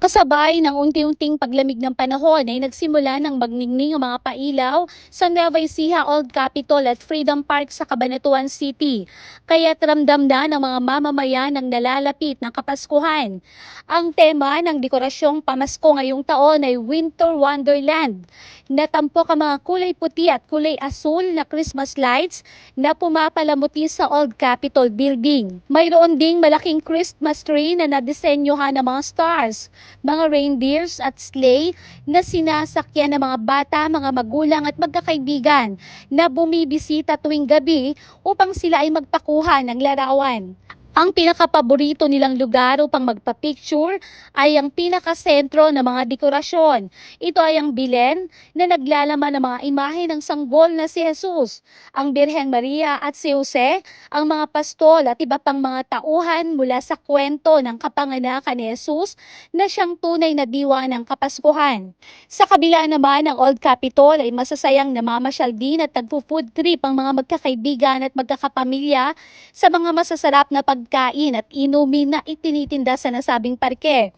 Kasabay ng unti-unting paglamig ng panahon ay nagsimula ng magningning ang mga pailaw sa Nueva Ecija Old Capitol at Freedom Park sa Cabanatuan City. Kaya't ramdam na ng mga mamamayan ang nalalapit ng Kapaskuhan. Ang tema ng dekorasyong pamasko ngayong taon ay Winter Wonderland. Natampok ang mga kulay puti at kulay asul na Christmas lights na pumapalamuti sa Old Capitol Building. Mayroon ding malaking Christmas tree na nadisenyohan ng mga stars mga reindeers at sleigh na sinasakyan ng mga bata, mga magulang at magkakaibigan na bumibisita tuwing gabi upang sila ay magpakuha ng larawan. Ang pinakapaborito nilang lugar upang magpa-picture ay ang pinakasentro ng mga dekorasyon. Ito ay ang bilen na naglalaman ng mga imahe ng sanggol na si Jesus, ang Birhen Maria at si Jose, ang mga pastol at iba pang mga tauhan mula sa kwento ng kapanganakan ni Jesus na siyang tunay na diwa ng Kapaskuhan. Sa kabila naman ng Old Capitol ay masasayang namamasyal din at nagpo-food trip ang mga magkakaibigan at magkakapamilya sa mga masasarap na pagkain at inumin na itinitinda sa nasabing parke.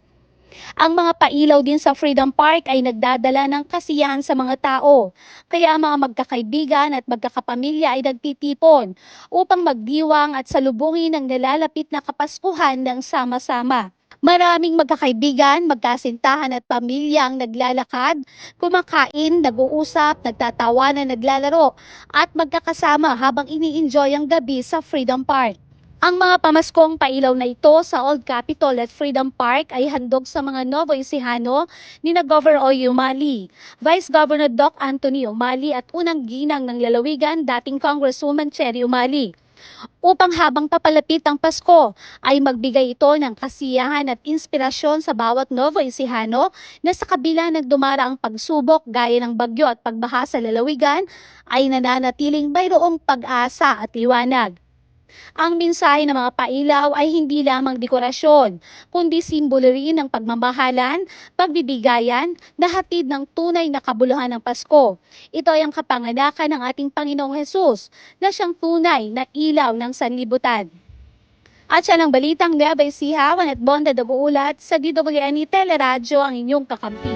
Ang mga pailaw din sa Freedom Park ay nagdadala ng kasiyahan sa mga tao. Kaya ang mga magkakaibigan at magkakapamilya ay nagtitipon upang magdiwang at salubungin ang nalalapit na kapaskuhan ng sama-sama. Maraming magkakaibigan, magkasintahan at pamilya ang naglalakad, kumakain, nag-uusap, nagtatawanan, naglalaro at magkakasama habang ini-enjoy ang gabi sa Freedom Park. Ang mga pamaskong pailaw na ito sa Old Capitol at Freedom Park ay handog sa mga Novo Ecijano ni na Governor Oy Umali, Vice Governor Doc Anthony Umali at unang ginang ng lalawigan dating Congresswoman Cherry Umali. Upang habang papalapit ang Pasko ay magbigay ito ng kasiyahan at inspirasyon sa bawat Novo Ecijano na sa kabila ng dumaraang pagsubok gaya ng bagyo at pagbaha sa lalawigan ay nananatiling mayroong pag-asa at liwanag. Ang mensahe ng mga pailaw ay hindi lamang dekorasyon, kundi simbolo rin ng pagmamahalan, pagbibigayan, na hatid ng tunay na kabuluhan ng Pasko. Ito ay ang kapanganakan ng ating Panginoong Hesus na siyang tunay na ilaw ng sanlibutan. At siya ng balitang Nueva Ecija, Juanet Bonda Dabuulat sa DWNI Teleradyo ang inyong kakampi.